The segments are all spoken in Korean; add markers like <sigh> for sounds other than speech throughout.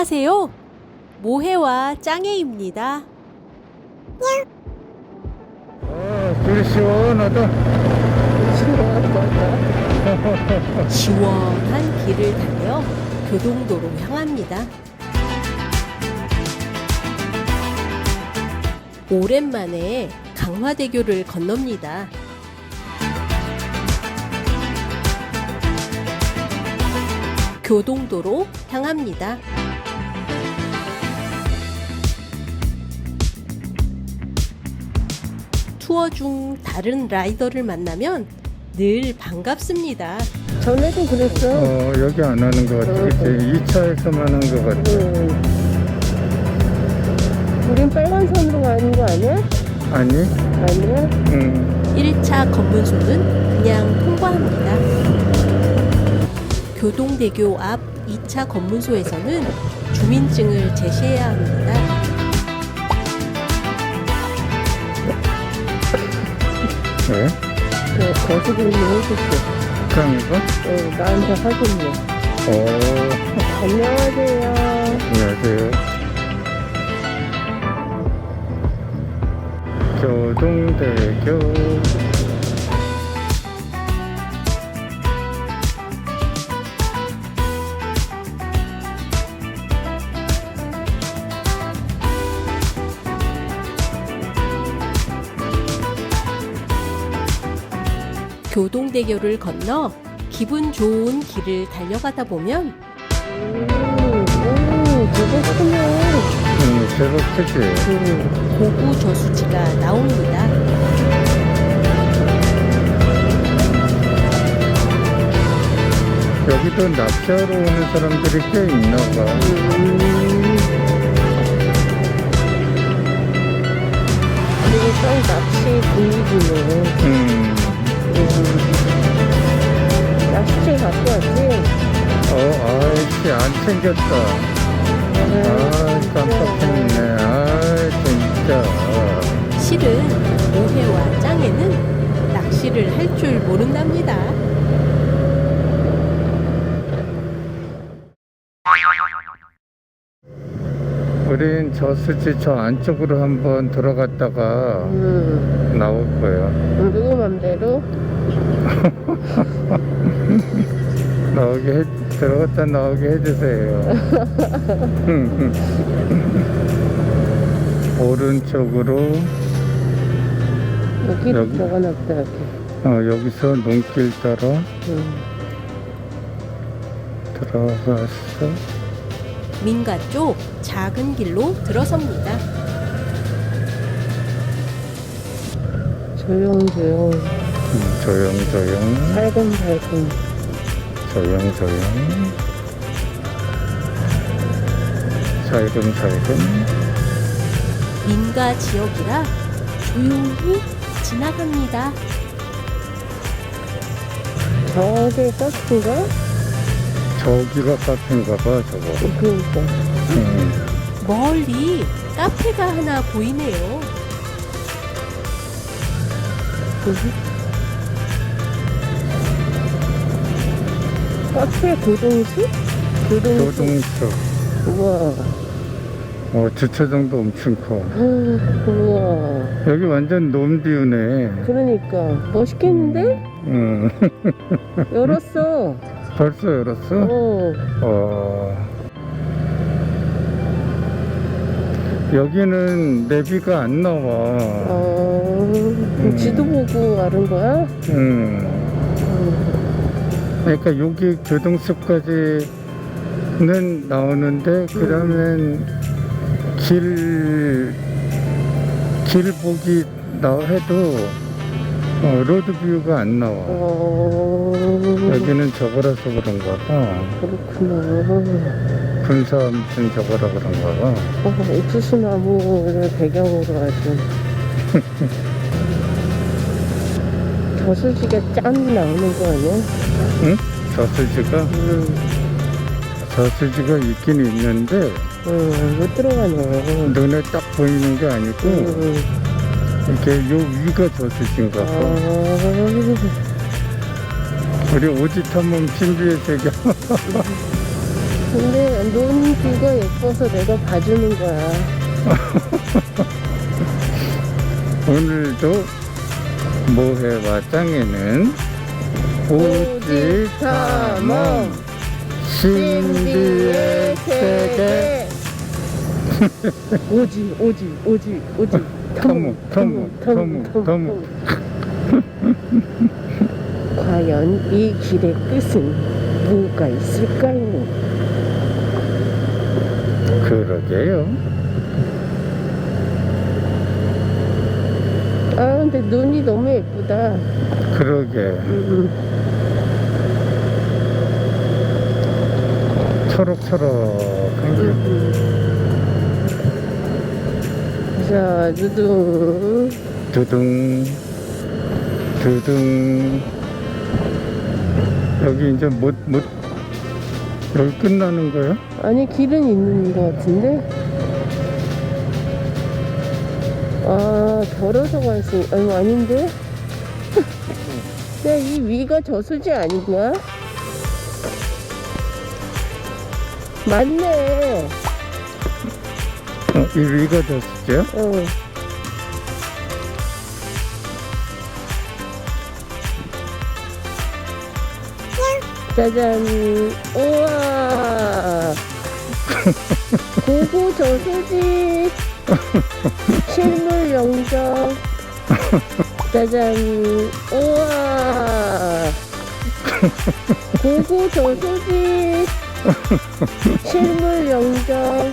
안녕하세요. 모해와 짱해입니다. 아, 길 시원하다. <laughs> 시원한 길을 달려 교동도로 향합니다. 오랜만에 강화대교를 건넙니다. 교동도로 향합니다. 투어 중 다른 라이더를 만나면 늘 반갑습니다. 전에도 그랬어. 어, 여기 안 하는 것 같아. 그치? 2차에서만 한 것 같아. 응. 우린 빨간 선으로 가는 거 아니야? 아니? 아니야? 응. 1차 검문소는 그냥 통과합니다. 교동대교 앞 2차 검문소에서는 주민증을 제시해야 합니다. 왜? 네, 거시기를 해줄게. 그런 거? 어, 나한테 하겠네. 어, 안녕하세요. 안녕하세요. 교동대교. 대교를 건너 기분 좋은 길을 달려가다 보면 음, 음, 되게 크네. 응, 제법 크지? 음, 고구 저수지가 나옵니다. 여기도 납치하러 오는 사람들이 꽤 있나 봐. 음. 그리고 좀 낚시 분위기네. 음. 음. 낚시 갖고 왔지? 어, 아이씨, 안 챙겼다. 아, 깜빡했네. 아, 진짜. 실은 모해와 짱해는 낚시를 할 줄 모른답니다. 우린 저수지 저 안쪽으로 한번 들어갔다가 음. 나올 거예요. 누구 맘대로? <laughs> 나오게 해, 들어갔다 나오게 해주세요. 오른쪽으로 여기 여기? 들어가놨다 여기. 어, 여기서 눈길 따라 음. 들어갔어. 민가 쪽 작은 길로 들어섭니다. 조용조용 음, 조용조용 살금살금 조용조용 살금살금 민가 지역이라 조용히 지나갑니다. 저게 버스인가? 저기가 카페인가 봐 저거 그러니까 음. 멀리 카페가 하나 보이네요. 카페 교동수? 교동수 교동수 우와 어, 주차장도 엄청 커 아, 우와 여기 완전 놈비우네 그러니까 멋있겠는데? 음. <laughs> 열었어 벌써 열었어? 어 어. 여기는 내비가 안 나와 어, 그럼 지도 보고 가는 거야? 음. 음. 그러니까 여기 교동숲까지는 나오는데 그러면 길, 길 보기 나 해도 어, 로드 뷰가 안 나와. 어, 여기는 저거라서 그런가 봐. 그렇구나. 군사 무슨 저거라 그런가 봐. 어, 옥수수 나무를 배경으로 아주. <laughs> 저수지가 짠 나오는 거 아니야? 응? 저수지가? 음, 저수지가 있긴 있는데 음, 못 들어가네. 눈에 딱 보이는 게 아니고 음, 이렇게 요 위가 저수지인가 아, 봐. 우리 오짓 한번 신비의 세계. <laughs> 근데 논뷰가 예뻐서 내가 봐주는 거야. <laughs> 오늘도 모해와장에는 오지 탐험 신비의 세계. <laughs> 오지 오지 오지 오지. 터묵, 터묵, 터묵, 터묵. 과연 이 길의 끝은 뭐가 있을까요? 그러게요 아 근데 눈이 너무 예쁘다. 그러게. 음, 초록초록한 게. 음. 자 두둥. 두둥. 두둥. 여기 이제 못 못 여기 끝나는 거야? 아니 길은 있는 것 같은데? 아 걸어서 갈수 아니 아닌데? <laughs> 야 이 위가 저수지 아니냐 맞네. 어, 이 위가 됐었죠? 어. 짜잔. 우와 <laughs> 짜잔. 우와. 고고 저수지. <laughs> 실물 영정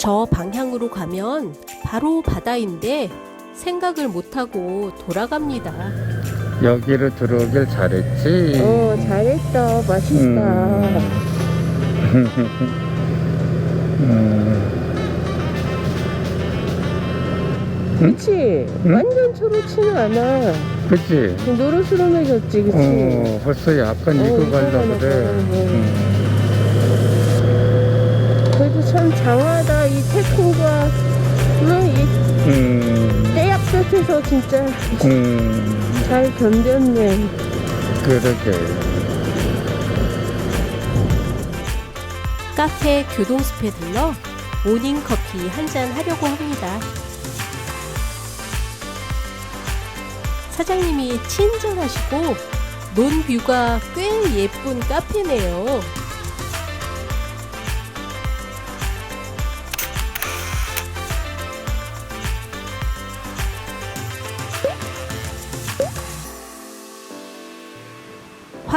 저 방향으로 가면 바로 바다인데 생각을 못하고 돌아갑니다. 여기로 들어오길 잘했지. 어 잘했어 맛있다 음. 그치? 응? 완전 초록치는 않아 그치? 노릇스름해졌지 그치? 어, 벌써 약간 어, 익어 갈라 익어가네, 그래. 음. 참 장하다 이 태풍과 응, 이 음. 떼약볕에서 진짜 음. 잘 견뎠네 그러게. 카페 교동숲에 들러 모닝커피 한 잔 하려고 합니다. 사장님이 친절하시고 논뷰가 꽤 예쁜 카페네요.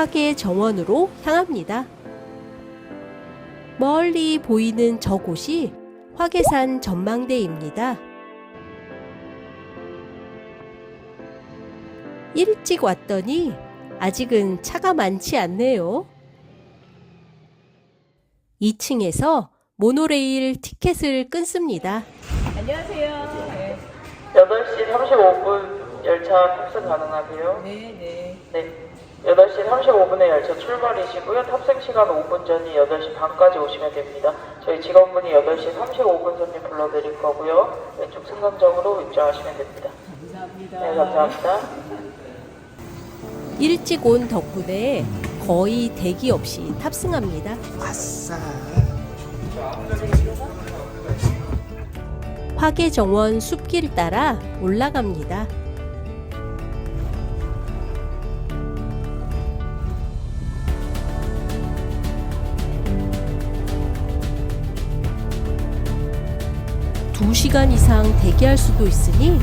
화계 정원으로 향합니다. 멀리 보이는 저곳이 화계산 전망대입니다. 일찍 왔더니 아직은 차가 많지 않네요. 2층에서 모노레일 티켓을 끊습니다. 8시 35분 열차 탑승 가능하세요? 네, 네. 8시 35분에 열차 출발이시고요. 탑승 시간 5분 전이 8시 반까지 오시면 됩니다. 저희 직원분이 8시 35분 손님 불러드릴 거고요. 왼쪽 승강장으로 입장하시면 됩니다. 감사합니다. 네, 감사합니다. 일찍 온 덕분에 거의 대기 없이 탑승합니다. 화계정원 숲길 따라 올라갑니다. 두 시간 이상 대기할 수도 있으니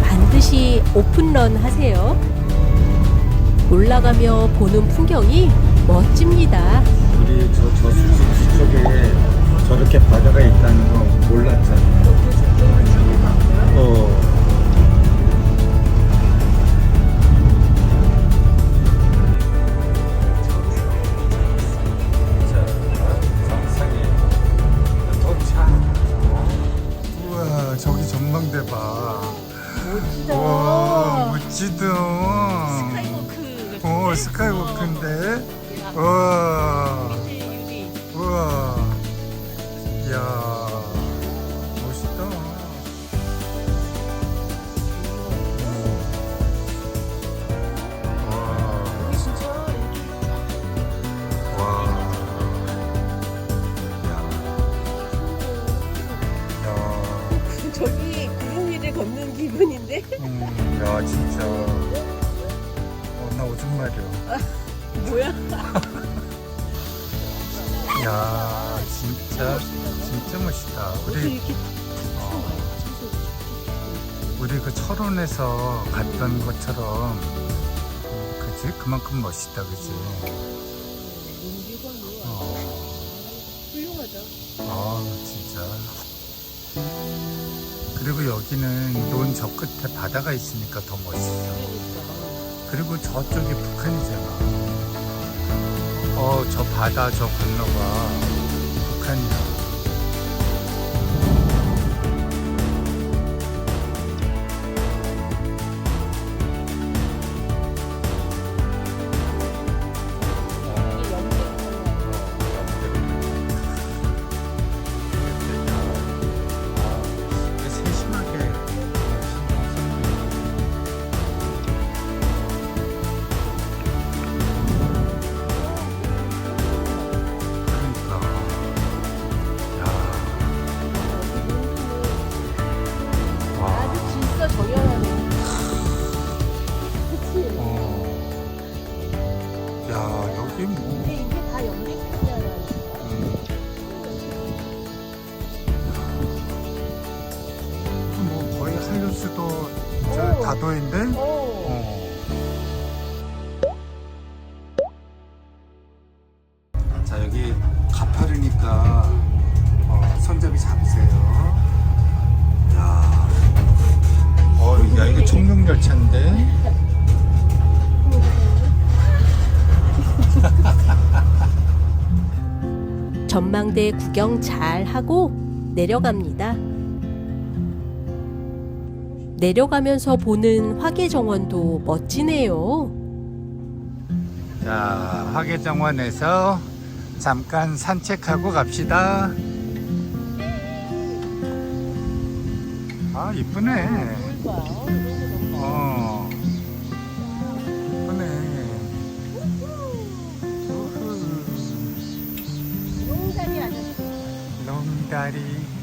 반드시 오픈런 하세요. 올라가며 보는 풍경이 멋집니다. 우리 저 저수지 쪽에 저렇게 바다가 있다는 거 몰랐잖아. 어. 그 철원에서 갔던 것처럼, 그지? 그만큼 멋있다, 그지? 어, 훌륭하다. 아, 진짜. 그리고 여기는 논 저 끝에 바다가 있으니까 더 멋있어. 그리고 저쪽이 북한이잖아. 어, 저 바다 저 건너가 북한이야. 전망대 구경 잘 하고 내려갑니다. 내려가면서 보는 화계정원도 멋지네요. 자 화계정원에서 잠깐 산책하고 갑시다. 아 이쁘네. 롱다리.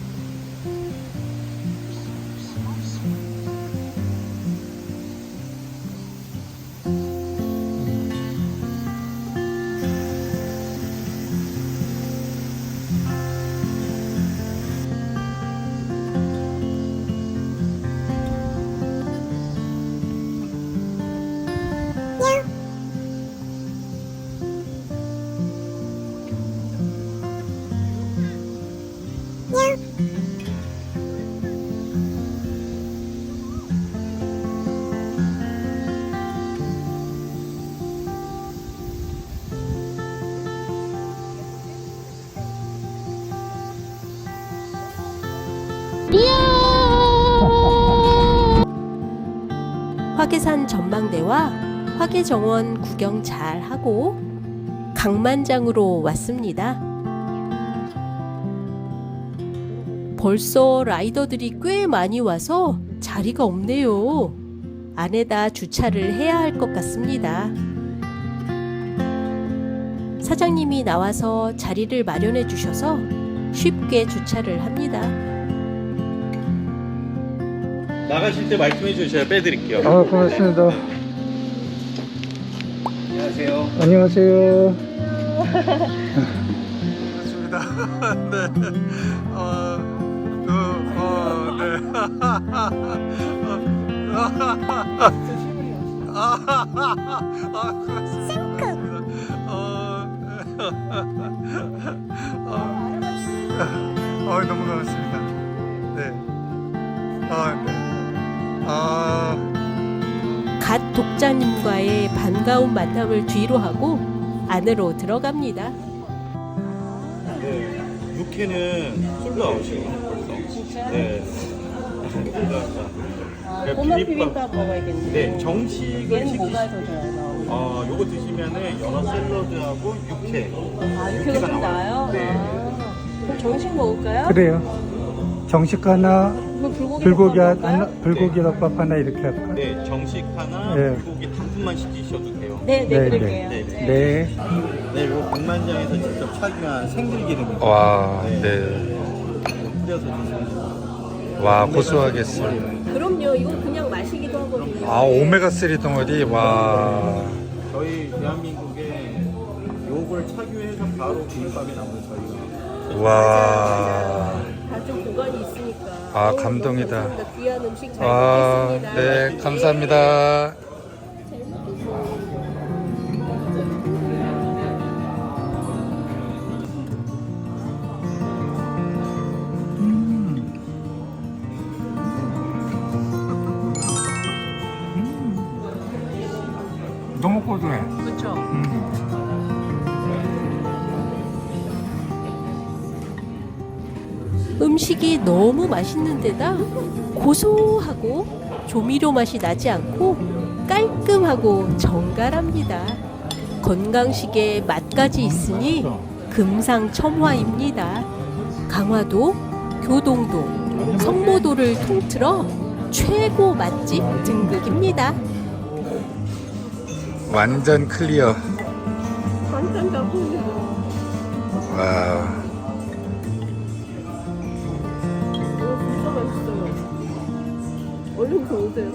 화계산 전망대와 화계정원 구경 잘 하고 강만장으로 왔습니다. 벌써 라이더들이 꽤 많이 와서 자리가 없네요. 안에다 주차를 해야 할 것 같습니다. 사장님이 나와서 자리를 마련해 주셔서 쉽게 주차를 합니다. 나가실 때 말씀해 주셔야 빼드릴게요. 아 고맙습니다. 안녕하세요. 안녕하세요. 반갑습니다. 네. 어, 어, 어, 네. 아, 고맙습니다. 어, 어, 어, 너무 고맙습니다. 아, 갓 독자님과의 반가운 만남을 뒤로 하고 안으로 들어갑니다. 네, 육회는 솔로 아웃이에요 벌써. 진짜? 네. 아, 꼬마 비빔밥 먹어야겠네. 네, 정식을 얘는 뭐가 시키시. 더 좋아요? 어, 요거 드시면은 연어 샐러드하고 육회. 아, 육회가 좀 나아요? 네. 아, 그럼 정식 먹을까요? 그래요. 정식 하나, 불고기, 불고기 덮밥 하나, 먹을까요? 불고기 덮밥 하나 이렇게 할까? 네, 정식 하나, 네. 불고기 한 분만 시키셔도 돼요. 네, 네, 네, 그럴게요. 네. 네. 네, 이거 백만장에서 직접 착용한 생들기름입니다. 와, 네. 네. 뿌려서 드시면 와, 고소하겠어요. 그럼요. 이거 그냥 마시기도 하거든요. 아 오메가3 덩어리 와 저희 대한민국에 요걸 착유해서 바로 비빔밥이 나오는 저희가 와. 다좀 공간이 있으니까. 아, 감동이다. 감사합니다. 귀한 음식 잘 아, 먹겠습니다. 네, 감사합니다. 음식이 너무 맛있는 데다 고소하고 조미료 맛이 나지 않고 깔끔하고 정갈합니다. 건강식의 맛까지 있으니 금상첨화입니다. 강화도, 교동도, 성모도를 통틀어 최고 맛집 등극입니다. 완전 클리어. 완전 가보는 와. 얼른 들어오세요.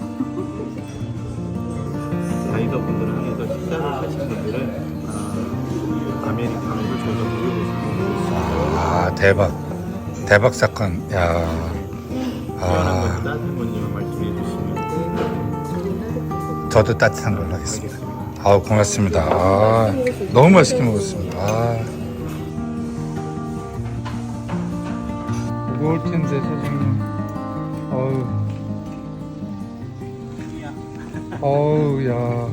라이더 분들을 위해서 식사를 하신 분들은 아, 아메리카노를 저희가 무료로 아, 대박. 대박 사건. 야. 아, 것도 따뜻한 건지만 말씀해 주시면 저도 따뜻한 걸로 하겠습니다. 아, 고맙습니다. 아, 너무 맛있게 먹었습니다. 아. 무거울 텐데, 사장님. 어우. 어우, 야.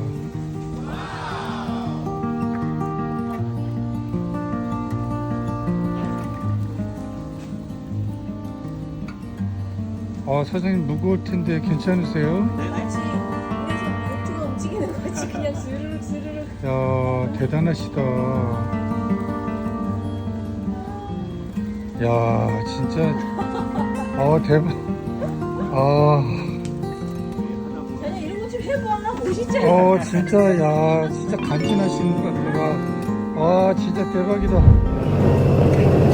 아, 사장님 무거울 텐데 괜찮으세요? 마치 그래서 보트가 움직이는 거 같이 그냥 스르륵 스르륵 야 대단하시다. 야 진짜 아 대박. 아, 멋있지 어 진짜 야 진짜 간지나시는 것 같아. 와 진짜 대박이다.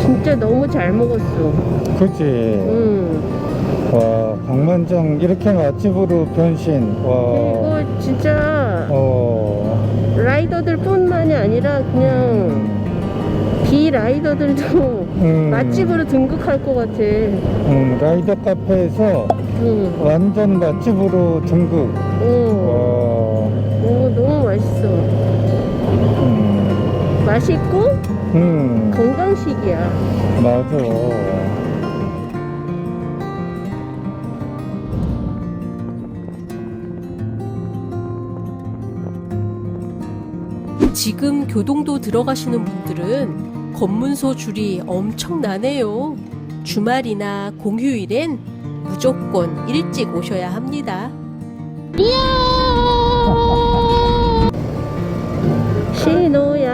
진짜 너무 잘 먹었어. 그렇지. 응. 와 박만장 이렇게 맛집으로 변신. 와. 그리고 진짜 어. 라이더들 뿐만이 아니라 그냥 비라이더들도 음, 맛집으로 등극할 것 같아. 음, 라이더 카페에서 응. 완전 맛집으로 등극. 어. 맛있어. 음. 맛있고 음. 건강식이야. 맞아. 지금 교동도 들어가시는 분들은 검문소 줄이 엄청나네요. 주말이나 공휴일엔 무조건 일찍 오셔야 합니다. 신호야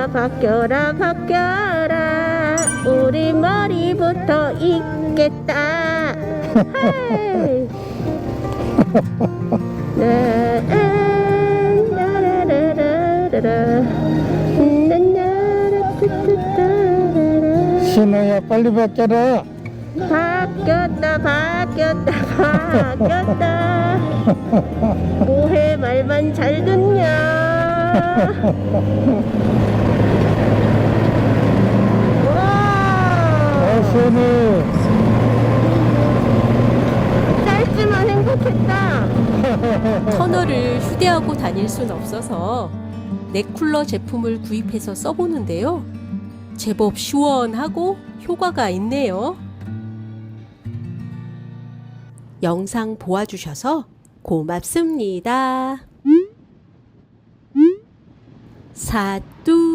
바뀌어라 바뀌어라 우리 머리부터 있겠다 헤이. 신호야 빨리 바뀌어라. 바뀌었다 바뀌었다 바뀌었다 <laughs> 뭐해 말만 잘 듣냐 와 아 시원해. 짧지만 행복했다 <laughs> 터널을 휴대하고 다닐 순 없어서 넥쿨러 제품을 구입해서 써보는데요. 제법 시원하고 효과가 있네요. 영상 보아주셔서 고맙습니다. 사뚜